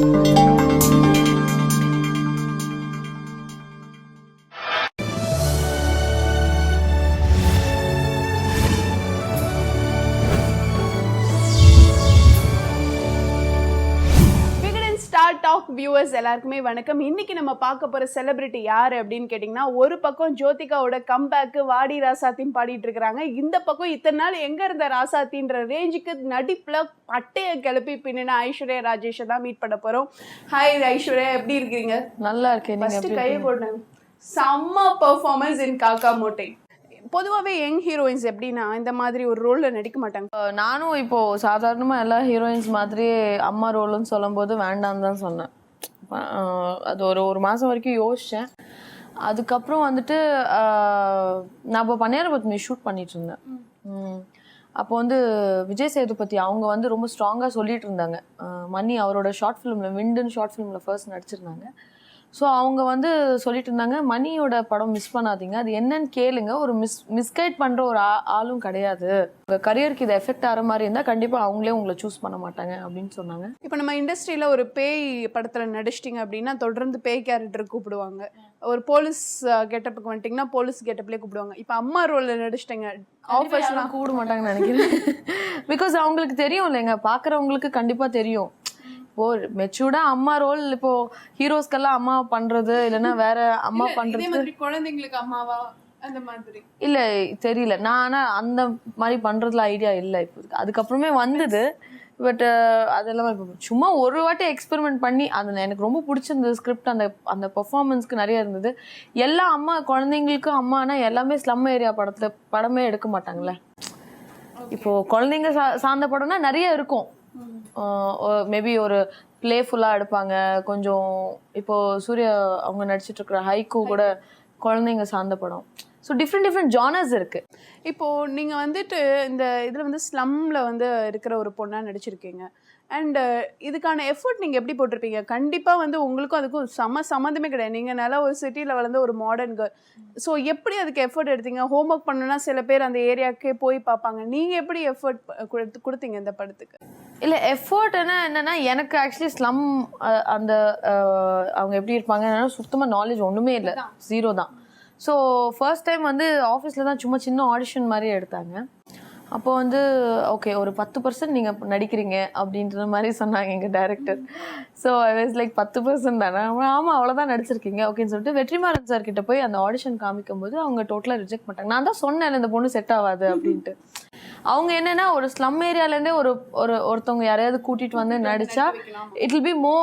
Thank you. Viewers எல்லாருக்குமே வணக்கம். இன்னைக்கு நம்ம பார்க்க போற செலிபிரிட்டி யாரு அப்படின்னு கேட்டிங்கன்னா ஒரு பக்கம் ஜோதிகாவோட கம்பேக்கு வாடி ராசாத்தின்னு பாடிட்டு இருக்கிறாங்க. இந்த பக்கம் இத்தனை நாள் எங்க இருந்த ராசாத்தின்ற ரேஞ்சுக்கு நடிப்புல பட்டைய கிளப்பி பின்னின ஐஸ்வர்யா ராஜேஷை தான் மீட் பண்ண போறோம். ஹாய் ஐஸ்வர்யா எப்படி இருக்கீங்க நல்லா இருக்கேன். ஃபர்ஸ்ட் கையை போட்டேன் செம்ம பெர்ஃபார்மன்ஸ் இன் காக்கா மோட்டை. பொதுவாகவே யங் ஹீரோயின்ஸ் எப்படின்னா இந்த மாதிரி ஒரு ரோல்ல நடிக்க மாட்டாங்க. நானும் இப்போ சாதாரணமா எல்லா ஹீரோயின்ஸ் மாதிரியே அம்மா ரோல்னு சொல்லும்போது வேண்டாம்னு தான் சொன்னேன். அது ஒரு ஒரு மாசம் வரைக்கும் யோசிச்சேன். அதுக்கப்புறம் வந்துட்டு நான் இப்போ பன்னியார பத்மி ஷூட் பண்ணிட்டு இருந்தேன். அப்போ வந்து விஜய் சேதுபதி அவங்க வந்து ரொம்ப ஸ்ட்ராங்காக சொல்லிட்டு இருந்தாங்க. மணி அவரோட ஷார்ட் ஃபிலிமில் விண்டுன்னு ஷார்ட் ஃபிலிமில் ஃபர்ஸ்ட் நடிச்சிருந்தாங்க. ஸோ அவங்க வந்து சொல்லிட்டு இருந்தாங்க மணியோட படம் மிஸ் பண்ணாதீங்க. அது என்னன்னு கேளுங்க. ஒரு மிஸ் மிஸ்கைட் பண்ணுற ஒரு ஆ- ஆளும் கிடையாது. உங்கள் கரியருக்கு இது எஃபெக்ட் ஆகிற மாதிரி இருந்தால் கண்டிப்பாக அவங்களே உங்களை சூஸ் பண்ண மாட்டாங்க அப்படின்னு சொன்னாங்க. இப்போ நம்ம இண்டஸ்ட்ரியில் ஒரு பேய் படத்தில் நடிச்சிட்டிங்க அப்படின்னா தொடர்ந்து பேய் கேரக்டர் கூப்பிடுவாங்க. ஒரு போலீஸ் கெட்டப்புக்கு வந்துட்டிங்கன்னா போலீஸ் கெட்டப்லேயே கூப்பிடுவாங்க. இப்போ அம்மா ரோலில் நடிச்சிட்டிங்க ஆஃபர்ஸ்லாம் கூட மாட்டாங்கன்னு நினைக்கிறேன். பிகாஸ் அவங்களுக்கு தெரியும் இல்லைங்க. பார்க்குறவங்களுக்கு கண்டிப்பாக தெரியும். இப்போ மெச்சூர்டா அம்மா ரோல் இப்போ ஹீரோஸ்க்கெல்லாம் அம்மா பண்றது இல்லைன்னா வேற அம்மா பண்றது. குழந்தைங்களுக்கு அம்மாவா? அந்த மாதிரி. இல்ல தெரியல. நான் ஆனா அந்த மாதிரி பண்றதுல ஐடியா இல்லை இப்போ. அதுக்கப்புறமே வந்தது. பட் அதெல்லாம் இப்போ சும்மா ஒரு வாட்டி எக்ஸ்பெரிமெண்ட் பண்ணி அது எனக்கு ரொம்ப பிடிச்சிருந்தது ஸ்கிரிப்ட் அந்த அந்த பெர்ஃபார்மன்ஸ்க்கு நிறைய இருந்தது. எல்லா அம்மா குழந்தைங்களுக்கும் அம்மானா எல்லாமே ஸ்லம் ஏரியா படத்துல படமே எடுக்க மாட்டாங்கல்ல. இப்போ குழந்தைங்க சார்ந்த படம்னா நிறைய இருக்கும். மேபி ஒரு பிளேஃபுல்லாக எடுப்பாங்க. கொஞ்சம் இப்போ சூர்யா அவங்க நடிச்சிட்டு இருக்கிற ஹைக்கூ கூட குழந்தைங்க சார்ந்த படம். ஸோ டிஃப்ரெண்ட் டிஃப்ரெண்ட் ஜானர்ஸ் இருக்கு. இப்போ நீங்க வந்துட்டு இந்த இதுல வந்து ஸ்லம்ல வந்து இருக்கிற ஒரு பொண்ணா நடிச்சிருக்கீங்க. அண்ட் இதுக்கான எஃபர்ட் நீங்க எப்படி போட்டிருப்பீங்க? கண்டிப்பா வந்து உங்களுக்கும் அதுக்கும் சம சம்மந்தமே கிடையாது. நீங்க நல்லா ஒரு சிட்டில வளர்ந்த ஒரு மாடர்ன் கேர்ள் ஸோ எப்படி அதுக்கு எஃபர்ட் எடுத்தீங்க? ஹோம் ஒர்க் பண்ணணும்னா சில பேர் அந்த ஏரியாக்கே போய் பார்ப்பாங்க. நீங்க எப்படி எஃபர்ட் கொடுத்தீங்க இந்த படத்துக்கு? இல்ல எஃபோர்ட் என்ன என்னன்னா எனக்கு ஆக்சுவலி ஸ்லம் அந்த அவங்க எப்படி இருப்பாங்கன்னா சுத்தமா நாலேஜ் ஒண்ணுமே இல்லை. ஜீரோ தான். ஸோ ஃபர்ஸ்ட் டைம் வந்து ஆஃபீஸில் தான் சும்மா சின்ன ஆடிஷன் மாதிரி எடுத்தாங்க. அப்போ வந்து ஓகே ஒரு பத்து பர்சன்ட் நீங்கள் நடிக்கிறீங்க அப்படின்ற மாதிரி சொன்னாங்க எங்கள் director so I was like பத்து பர்சன்ட் தானே? ஆமாம் அவ்வளோதான் நடிச்சிருக்கீங்க. ஓகேன்னு சொல்லிட்டு வெற்றிமாறன் சார் கிட்ட போய் அந்த ஆடிஷன் காமிக்கும் போது அவங்க டோட்டலாக ரிஜெக்ட் பண்ணிட்டாங்க. நான் தான் சொன்னேன் இந்த பொண்ணு செட் ஆகாது அப்படின்ட்டு. அவங்க என்னன்னா ஒரு ஸ்லம் ஏரியாலேருந்தே ஒரு ஒரு ஒருத்தவங்க யாரையாவது கூட்டிட்டு வந்து நடிச்சா it will be more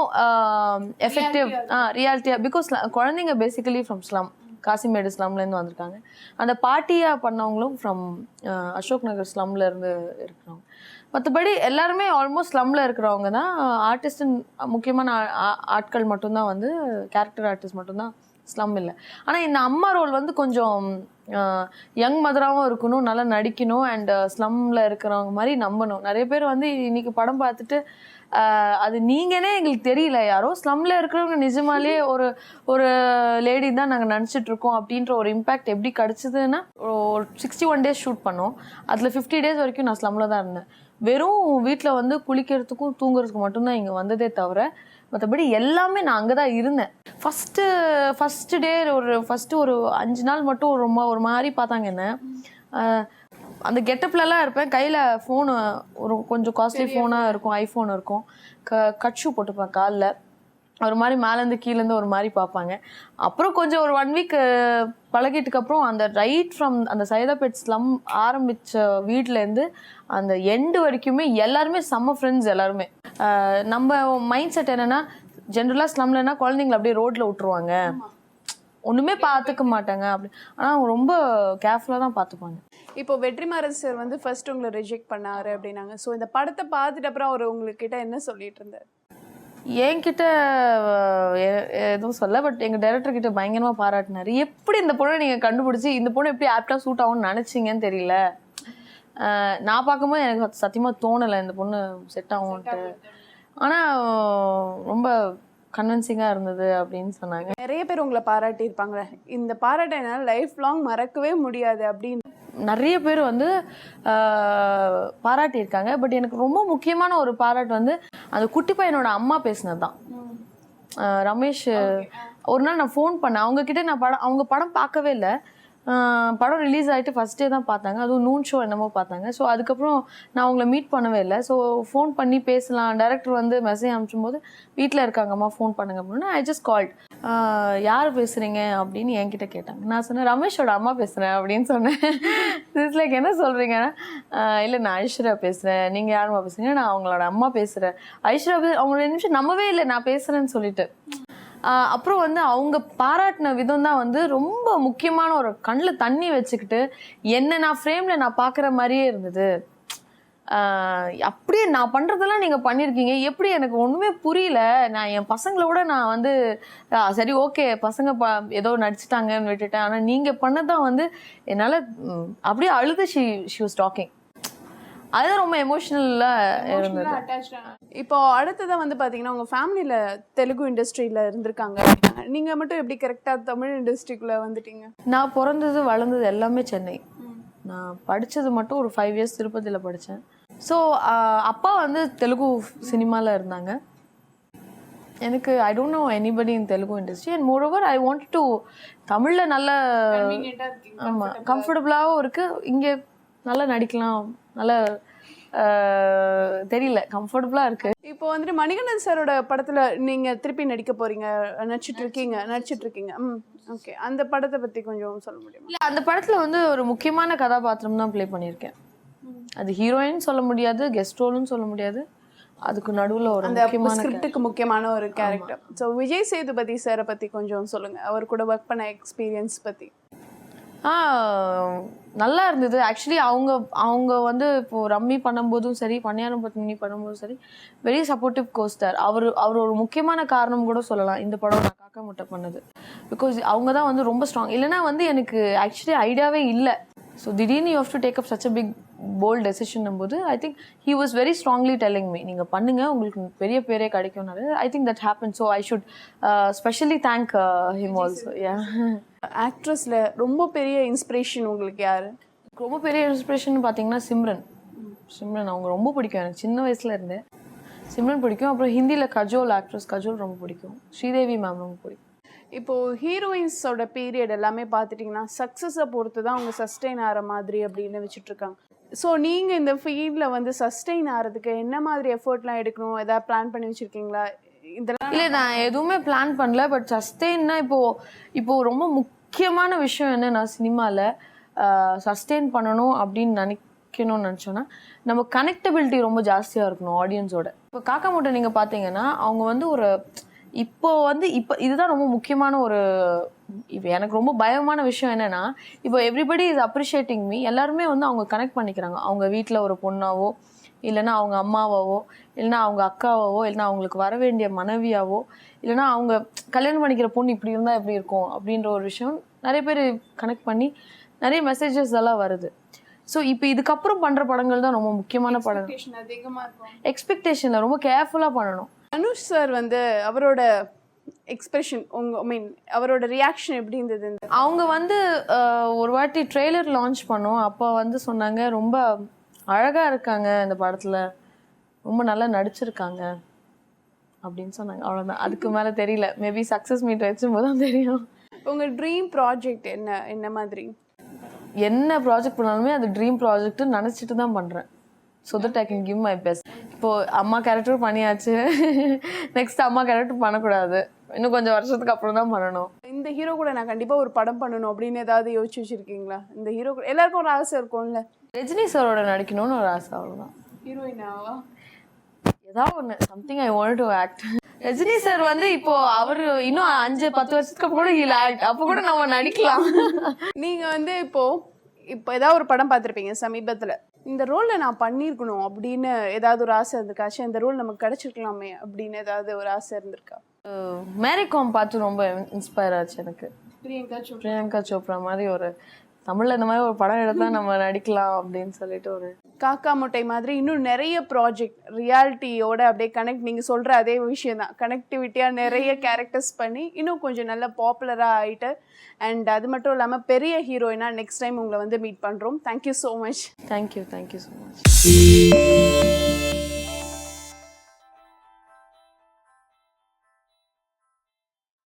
effective ஆ ரியாலிட்டியா பிகாஸ் குழந்தைங்க பேசிக்கலி ஃப்ரம் ஸ்லம் காசிமேடு ஸ்லம்லேருந்து வந்திருக்காங்க. அந்த பாட்டியா பண்ணவங்களும் ஃப்ரம் அசோக் நகர் ஸ்லம்ல இருந்து இருக்கிறவங்க. மற்றபடி எல்லாருமே ஆல்மோஸ்ட் ஸ்லம்ல இருக்கிறவங்க தான். ஆர்டிஸ்ட் முக்கியமான ஆட்கள் மட்டும்தான் வந்து கேரக்டர் ஆர்டிஸ்ட் மட்டும்தான் ஸ்லம் இல்லை ஆனால் இந்த அம்மா ரோல் வந்து கொஞ்சம் யங் மதராகவும் இருக்கணும் நல்லா நடிக்கணும் அண்ட் ஸ்லம்ல இருக்கிறவங்க மாதிரி நம்பணும். நிறைய பேர் வந்து இன்னைக்கு படம் பார்த்துட்டு அது நீங்கனே எங்களுக்கு தெரியல. யாரோ ஸ்லம்ல இருக்கிறவங்க நிஜமாலே ஒரு ஒரு லேடி தான் நாங்கள் நினச்சிட்டு இருக்கோம் அப்படின்ற ஒரு இம்பாக்ட் எப்படி கிடச்சிதுன்னா ஒரு சிக்ஸ்டி ஒன் டேஸ் ஷூட் பண்ணோம். அதில் ஃபிஃப்டி டேஸ் வரைக்கும் நான் ஸ்லம்ல தான் இருந்தேன். வெறும் வீட்டில் வந்து குளிக்கிறதுக்கும் தூங்குறதுக்கும் மட்டும்தான் இங்கே வந்ததே தவிர மற்றபடி எல்லாமே நான் அங்கே தான் இருந்தேன். ஃபஸ்ட்டு ஃபஸ்ட்டு டே ஒரு ஃபஸ்ட்டு ஒரு அஞ்சு நாள் மட்டும் ரொம்ப ஒரு மாதிரி பார்த்தாங்க என்ன. அந்த கெட்டப்லலாம் இருப்பேன். கையில் ஃபோனு ஒரு கொஞ்சம் காஸ்ட்லி ஃபோனாக இருக்கும் ஐஃபோன் இருக்கும். க கட் ஷூ போட்டுப்பேன் காலில். ஒரு மாதிரி மேலேருந்து கீழேருந்து ஒரு மாதிரி பார்ப்பாங்க. அப்புறம் கொஞ்சம் ஒரு ஒன் வீக் பழகிட்டுக்கு அப்புறம் அந்த ரைட் ஃப்ரம் அந்த சைதாபேட் ஸ்லம் ஆரம்பித்த வீட்டிலேருந்து அந்த எண்டு வரைக்குமே எல்லாருமே செம்ம ஃப்ரெண்ட்ஸ் எல்லாருமே. நம்ம மைண்ட் செட் என்னன்னா ஜென்ரலாக ஸ்லம்லன்னா குழந்தைங்கள அப்படியே ரோட்டில் விட்டுருவாங்க. ஒன்றுமே பார்த்துக்க மாட்டாங்க. அப்படி. ஆனால் அவங்க ரொம்ப கேர்ஃபுல்லாக தான் பார்த்துப்பாங்க இப்போ வெற்றிமாறன் சார் வந்து ஃபர்ஸ்ட் உங்களை ரிஜெக்ட் பண்ணாரு அப்படின்னாங்க. ஸோ இந்த படத்தை பார்த்துட்டு அப்புறம் அவர் உங்ககிட்ட என்ன சொல்லிட்டு இருந்தார்? என்கிட்ட எதுவும் சொல்ல பட் எங்கள் டைரக்டர் கிட்ட பயங்கரமாக பாராட்டினாரு. எப்படி இந்த பொண்ணை நீங்கள் கண்டுபிடிச்சி இந்த பொண்ணு எப்படி ஆப்டாக சூட் ஆகும்னு நினச்சிங்கன்னு தெரியல. நான் பார்க்கும்போது எனக்கு சத்தியமாக தோணலை இந்த பொண்ணு செட் ஆகும்ன்ட்டு. ஆனால் ரொம்ப கன்வின்சிங்காக இருந்தது அப்படின்னு சொன்னாங்க. நிறைய பேர் உங்களை பாராட்டி இருப்பாங்களே இந்த பாராட்டை என்னால் லைஃப் லாங் மறக்கவே முடியாது அப்படின்னு. நிறைய பேர் வந்து பாராட்டியிருக்காங்க. பட் எனக்கு ரொம்ப முக்கியமான ஒரு பாராட்டு வந்து அந்த குட்டி பையனோட அம்மா பேசினது தான் ரமேஷ் ஒரு நாள் நான் ஃபோன் பண்ணேன். அவங்க கிட்ட நான் படம் அவங்க படம் பார்க்கவே இல்லை. படம் ரிலீஸ் ஆகிட்டு ஃபஸ்ட் டே தான் பார்த்தாங்க. அதுவும் நூன் ஷோ என்னமோ பார்த்தாங்க. ஸோ அதுக்கப்புறம் நான் அவங்கள மீட் பண்ணவே இல்லை. ஸோ ஃபோன் பண்ணி பேசலாம். டேரக்டர் வந்து மெசேஜ் அனுப்பிச்சும் போது வீட்டில் இருக்காங்கம்மா ஃபோன் பண்ணுங்க அப்படின்னா ஐ ஜஸ்ட் கால்ட் யார் பேசுகிறீங்க அப்படின்னு என்கிட்ட கேட்டாங்க. நான் சொன்னேன் ரமேஷோட அம்மா பேசுகிறேன் அப்படின்னு சொன்னேன். இட்ஸ் லைக் என்ன சொல்கிறீங்கன்னா இல்லை நான் ஐஸ்வர்யா பேசுகிறேன் நீங்கள் யாரும்மா பேசுகிறீங்க நான் அவங்களோட அம்மா பேசுகிறேன் ஐஸ்வர்யா அவங்களோட நிமிஷம் நம்பவே இல்லை. நான் பேசுகிறேன்னு சொல்லிட்டு. அப்புறம் வந்து அவங்க பாராட்டின விதம் தான் வந்து ரொம்ப முக்கியமான ஒரு கண்ணில் தண்ணி வச்சுக்கிட்டு என்ன நான் ஃப்ரேமில் நான் பார்க்குற மாதிரியே இருந்தது. அப்படியே நான் பண்ணுறதெல்லாம் நீங்கள் பண்ணியிருக்கீங்க எப்படி எனக்கு ஒன்றுமே புரியல. நான் என் பசங்களோட நான் வந்து சரி ஓகே பசங்க ப ஏதோ நடிச்சிட்டாங்கன்னு விட்டுட்டேன். ஆனால் நீங்கள் பண்ணதான் வந்து என்னால் அப்படியே அழுது ஷி ஷி வாஸ் டாக்கிங் அதுதான் ரொம்ப எமோஷ்னலாக இருந்தது. இப்போ அடுத்ததான் வந்து பாத்தீங்கன்னா உங்க ஃபேமிலியில தெலுங்கு இண்டஸ்ட்ரியில இருந்திருக்காங்க நீங்க மட்டும் எப்படி கரெக்டா தமிழ் இண்டஸ்ட்ரிக்குள்ள வந்துட்டீங்க? நான் பிறந்தது வளர்ந்தது எல்லாமே சென்னை. நான் படித்தது மட்டும் ஒரு ஃபைவ் இயர்ஸ் திருப்பதியில் படித்தேன் ஸோ அப்பா வந்து தெலுங்கு சினிமாவில் இருந்தாங்க. எனக்கு I don't know anybody in Telugu industry and moreover I want to தமிழில் நல்ல ஆமாம் கம்ஃபர்டபுளாகவும் இருக்குது இங்கே நல்லா நடிக்கலாம். நல்ல தெரியல. கம்ஃபர்டபுளாக இருக்குது இப்போ வந்துட்டு மணிகண்டன் சாரோட படத்துல நீங்க திருப்பி நடிக்க போறீங்க. நடிச்சிட்டு இருக்கீங்க. நடிச்சிட்டு இருக்கீங்க. ம் ஓகே. அந்த படத்தை பத்தி கொஞ்சம் சொல்ல முடியுமா? இல்லை அந்த படத்தில் வந்து ஒரு முக்கியமான கதாபாத்திரம் தான் ப்ளே பண்ணியிருக்கேன். அது ஹீரோயின் சொல்ல முடியாது கெஸ்ட் ரோல்னு சொல்ல முடியாது. அதுக்கு நடுவில் ஒரு அந்த ஸ்கிரிப்டுக்கு முக்கியமான ஒரு கேரக்டர் ஸோ விஜய் சேதுபதி சாரை பத்தி கொஞ்சம் சொல்லுங்க. அவர் கூட ஒர்க் பண்ண எக்ஸ்பீரியன்ஸ் பத்தி. ஆ நல்லா இருந்தது. ஆக்சுவலி அவங்க அவங்க வந்து இப்போது ரம்மி பண்ணும்போதும் சரி பன்னியாரம் பத்மினி பண்ணும்போதும் சரி வெரி சப்போர்ட்டிவ் கோஸ்டர் அவர் அவர் ஒரு முக்கியமான காரணம் கூட சொல்லலாம். இந்த படம் நான் காக்கா முட்டை பண்ணது. பிகாஸ் அவங்க தான் வந்து ரொம்ப ஸ்ட்ராங் இல்லைன்னா வந்து எனக்கு ஆக்சுவலி ஐடியாவே இல்லை. ஸோ திடீர்னு you have to take up such a big bold decision போது I think he was very strongly telling me நீங்கள் பண்ணுங்கள் உங்களுக்கு பெரிய பேரே கிடைக்கும்னாரு. I think that happen so I should specially thank him also yeah ஆக்ட்ரஸ்ல ரொம்ப பெரிய inspiration உங்களுக்கு யாரு? ரொம்ப பெரிய இன்ஸ்பிரேஷன் பார்த்தீங்கன்னா சிம்ரன். சிம்ரன் அவங்க ரொம்ப பிடிக்கும் எனக்கு. சின்ன வயசுல இருந்தே. சிம்ரன் பிடிக்கும். அப்புறம் ஹிந்தியில் கஜோல் ஆக்ட்ரஸ் கஜோல் ரொம்ப பிடிக்கும். ஸ்ரீதேவி மேம் ரொம்ப பிடிக்கும். இப்போ ஹீரோயின்ஸோட பீரியட் எல்லாமே பார்த்துட்டிங்கன்னா சக்ஸஸை பொறுத்து தான் அவங்க சஸ்டெயின் ஆகிற மாதிரி அப்படின்னு வச்சுட்டு இருக்காங்க ஸோ நீங்கள் இந்த ஃபீல்டில் வந்து சஸ்டெயின் ஆகிறதுக்கு என்ன மாதிரி எஃபர்ட்லாம் எடுக்கணும்? ஏதாவது பிளான் பண்ணி வச்சுருக்கீங்களா? இதெல்லாம் இல்லை நான் எதுவுமே பிளான் பண்ணல. பட் சஸ்டெயின்னா இப்போ இப்போ ரொம்ப முக்கியமான விஷயம் என்னன்னா சினிமாவில் சஸ்டெயின் பண்ணணும் அப்படின்னு நினைக்கணும்னு நினச்சோன்னா நம்ம கனெக்டபிலிட்டி ரொம்ப ஜாஸ்தியாக இருக்கணும் ஆடியன்ஸோட இப்போ காக்கா மூட்டை நீங்கள் பார்த்தீங்கன்னா அவங்க வந்து ஒரு இப்போ வந்து இப்போ இதுதான் ரொம்ப முக்கியமான ஒரு இப்போ எனக்கு ரொம்ப பயமான விஷயம் என்னன்னா இப்போ எவ்ரிபடி இஸ் அப்ரிஷியேட்டிங் மீ எல்லாருமே வந்து அவங்க கனெக்ட் பண்ணிக்கிறாங்க. அவங்க வீட்டில் ஒரு பொண்ணாவோ இல்லைன்னா அவங்க அம்மாவாவோ இல்லைன்னா அவங்க அக்காவாவோ இல்லைன்னா அவங்களுக்கு வர வேண்டிய மனைவியாவோ இல்லைன்னா அவங்க கல்யாணம் பண்ணிக்கிற பொண்ணு இப்படி இருந்தால் எப்படி இருக்கும் அப்படின்ற ஒரு விஷயம் நிறைய பேர் கனெக்ட் பண்ணி நிறைய மெசேஜஸ் எல்லாம் வருது. ஸோ இப்போ இதுக்கப்புறம் பண்ணுற படங்கள் தான் ரொம்ப முக்கியமான படம். எக்ஸ்பெக்டேஷனில் ரொம்ப கேர்ஃபுல்லாக பண்ணணும். அனுஷ் சார் வந்து அவரோட எக்ஸ்பிரஷன் உங்க ஐ மீன் அவரோட ரியாக்ஷன் எப்படி இருந்தது? அவங்க வந்து ஒரு வாட்டி ட்ரெய்லர் லான்ச் பண்ணோம். அப்போ வந்து சொன்னாங்க ரொம்ப அழகாக இருக்காங்க இந்த படத்தில். ரொம்ப நல்லா நடிச்சிருக்காங்க. அப்படின்னு சொன்னாங்க. அவ்வளோதான் அதுக்கு மேலே தெரியல. மேபி சக்ஸஸ் மீட் வச்சும்போது தான் தெரியும். உங்க ட்ரீம் ப்ராஜெக்ட் என்ன என்ன மாதிரி? என்ன ப்ராஜெக்ட் பண்ணாலுமே அது ட்ரீம் ப்ராஜெக்ட் நினச்சிட்டு தான் பண்ணுறேன் so that I can give my best இப்போ அம்மா கேரக்டர் பண்ணியாச்சு. நெக்ஸ்ட் அம்மா கேரக்டர் பண்ணக்கூடாது. இன்னும் கொஞ்சம் வருஷத்துக்கு அப்புறம் தான் பண்ணணும். இந்த ஹீரோ கூட நான் கண்டிப்பா ஒரு படம் பண்ணணும் அப்படின்னு ஏதாவது யோசிச்சு வச்சிருக்கீங்களா? இந்த ஹீரோ கூட எல்லாருக்கும் ஒரு ஆசை இருக்கும்ல? ரஜினி சாரோட நடிக்கணும்னு ஒரு ஆசை அவ்வளோதான் ஹீரோயினாவா ஏதாவது ஒன்று something I want to act Rajini sir வந்து இப்போ அவர் இன்னும் அஞ்சு பத்து வருஷத்துக்கு கூட இல்லை அப்போ கூட நம்ம நடிக்கலாம். நீங்க வந்து இப்போ இப்போ ஏதாவது ஒரு படம் பார்த்துருப்பீங்க சமீபத்துல. இந்த ரோல்ல நான் பண்ணியிருக்கணும் அப்படின்னு ஏதாவது ஒரு ஆசை இருந்திருக்கா ச்சே, இந்த ரோல் நமக்கு கிடைச்சிருக்கலாமே அப்படின்னு ஏதாவது ஒரு ஆசை இருந்திருக்கா? மேரி காம் பார்த்து ரொம்ப இன்ஸ்பயர் ஆச்சு எனக்கு. பிரியங்கா சோப்ரா? பிரியங்கா சோப்ரா மாதிரி ஒரு தமிழ்ல இந்த மாதிரி ஒரு படம் எடுத்தா நம்ம நடிக்கலாம் அப்படின்னு சொல்லிட்டு ஒரு காக்கா முட்டை மாதிரி இன்னும் நிறைய ப்ராஜெக்ட் ரியாலிட்டியோட அப்படியே கனெக்ட் நீங்கள் சொல்கிற அதே விஷயம் தான் கனெக்டிவிட்டியாக நிறைய கேரக்டர்ஸ் பண்ணி இன்னும் கொஞ்சம் நல்ல பாப்புலராக ஆயிட்டு அண்ட் அது மட்டும் இல்லாமல் பெரிய ஹீரோயினாக நெக்ஸ்ட் டைம் உங்களை வந்து மீட் பண்ணுறோம் thank you so much thank you thank you so much